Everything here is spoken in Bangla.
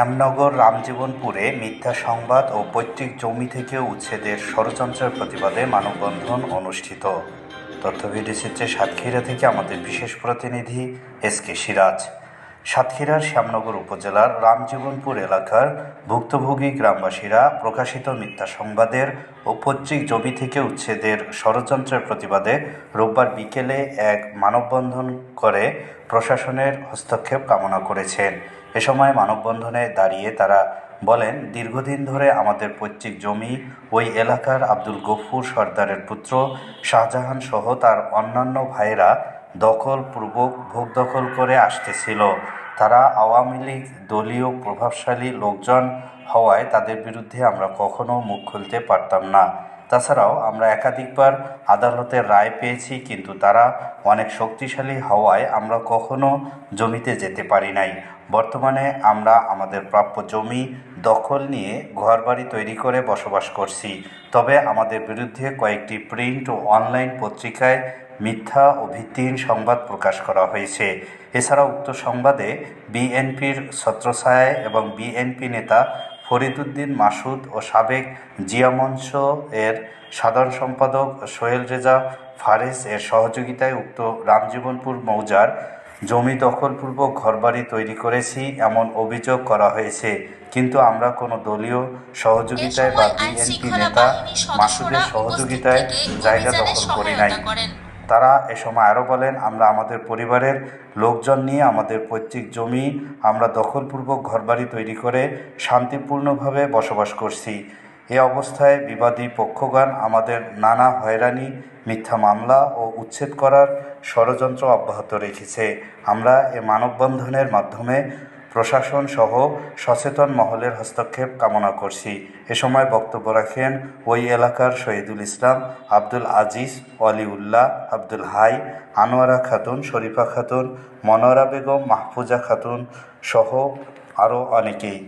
শ্যামনগর রামজীবনপুরে মিথ্যা সংবাদ ও পৈতৃক জমি থেকে উচ্ছেদের ষড়যন্ত্রের প্রতিবাদে মানববন্ধন অনুষ্ঠিত। তথ্য ভিডিও সাতক্ষীরা থেকে আমাদের বিশেষ প্রতিনিধি এস কে সিরাজ। সাতক্ষীরার শ্যামনগর উপজেলার রামজীবনপুর এলাকার ভুক্তভোগী গ্রামবাসীরা প্রকাশিত মিথ্যা সংবাদের ও পৈতৃক জমি থেকে উচ্ছেদের ষড়যন্ত্রের প্রতিবাদে রোববার বিকেলে এক মানববন্ধন করে প্রশাসনের হস্তক্ষেপ কামনা করেছেন। এ সময় মানববন্ধনে দাঁড়িয়ে তারা বলেন, দীর্ঘদিন ধরে আমাদের পৈতৃক জমি ওই এলাকার আব্দুল গফুর সর্দারের পুত্র শাহজাহান সহ তার অন্যান্য ভাইয়েরা দখলপূর্বক দখল করে আসতেছিল। তারা আওয়ামী লীগ দলীয় প্রভাবশালী লোকজন হওয়ায় তাদের বিরুদ্ধে আমরা কখনো মুখ খুলতে পারতাম না। তাছাড়াও আমরা একাধিকবার আদালতের রায় পেয়েছি, কিন্তু তারা অনেক শক্তিশালী হওয়ায় আমরা কখনো জমিতে যেতে পারি নাই। বর্তমানে আমরা আমাদের প্রাপ্য জমি দখল নিয়ে ঘরবাড়ি তৈরি করে বসবাস করছি। তবে আমাদের বিরুদ্ধে কয়েকটি প্রিন্ট ও অনলাইন পত্রিকায় মিথ্যা ও ভিত্তিহীন সংবাদ প্রকাশ করা হয়েছে। এছাড়া উক্ত সংবাদে বিএনপির ছত্রছায়ায় এবং বিএনপি নেতা ফরিদুদ্দিন মাসুদ ও সাবেক জিয়া মঞ্চ এর সাধারণ সম্পাদক সোহেল রেজা ফারেস এর সহযোগিতায় উক্ত রামজীবনপুর মৌজার জমি দখলপূর্বক ঘরবাড়ি তৈরি করেছি এমন অভিযোগ করা হয়েছে। কিন্তু আমরা কোনো দলীয় সহযোগিতায় বা বিএনপি নেতা মাসুদের সহযোগিতায় জায়গা দখল করি নাই। তারা এ সময় আরও বলেন, আমরা আমাদের পরিবারের লোকজন নিয়ে আমাদের পৈতৃক জমি আমরা দখলপূর্বক ঘরবাড়ি তৈরি করে শান্তিপূর্ণভাবে বসবাস করছি। এ অবস্থায় বিবাদী পক্ষগণ আমাদের নানা হয়রানি, মিথ্যা মামলা ও উচ্ছেদ করার ষড়যন্ত্র অব্যাহত রেখেছে। আমরা এ মানববন্ধনের মাধ্যমে প্রশাসন সহ সচেতন মহলের হস্তক্ষেপ কামনা করছি। এ সময় বক্তব্য রাখেন ওই এলাকার শহীদুল ইসলাম, আব্দুল আজিজ, অলিউল্লাহ, আব্দুল হাই, আনোয়ারা খাতুন, শরীফা খাতুন, মনোয়ারা বেগম, মাহফুজা খাতুন সহ আরও অনেকেই।